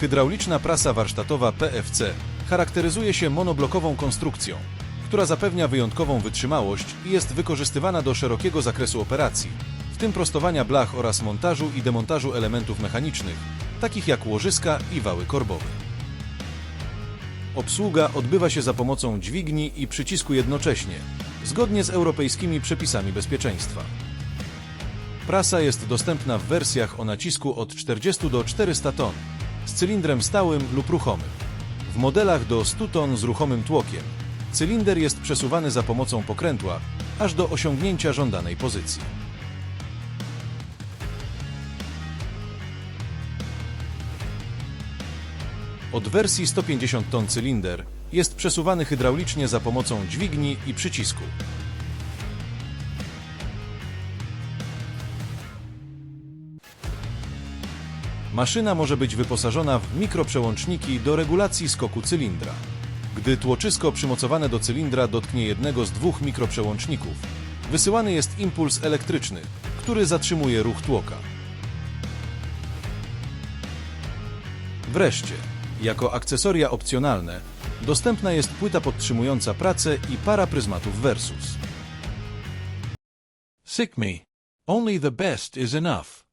Hydrauliczna prasa warsztatowa PFC charakteryzuje się monoblokową konstrukcją, która zapewnia wyjątkową wytrzymałość i jest wykorzystywana do szerokiego zakresu operacji, w tym prostowania blach oraz montażu i demontażu elementów mechanicznych, takich jak łożyska i wały korbowe. Obsługa odbywa się za pomocą dźwigni i przycisku jednocześnie, zgodnie z europejskimi przepisami bezpieczeństwa. Prasa jest dostępna w wersjach o nacisku od 40 do 400 ton, z cylindrem stałym lub ruchomym. W modelach do 100 ton z ruchomym tłokiem cylinder jest przesuwany za pomocą pokrętła aż do osiągnięcia żądanej pozycji. Od wersji 150 ton cylinder jest przesuwany hydraulicznie za pomocą dźwigni i przycisku. Maszyna może być wyposażona w mikroprzełączniki do regulacji skoku cylindra. Gdy tłoczysko przymocowane do cylindra dotknie jednego z dwóch mikroprzełączników, wysyłany jest impuls elektryczny, który zatrzymuje ruch tłoka. Wreszcie, jako akcesoria opcjonalne, dostępna jest płyta podtrzymująca pracę i para pryzmatów Versus. Sick me. Only the best is enough.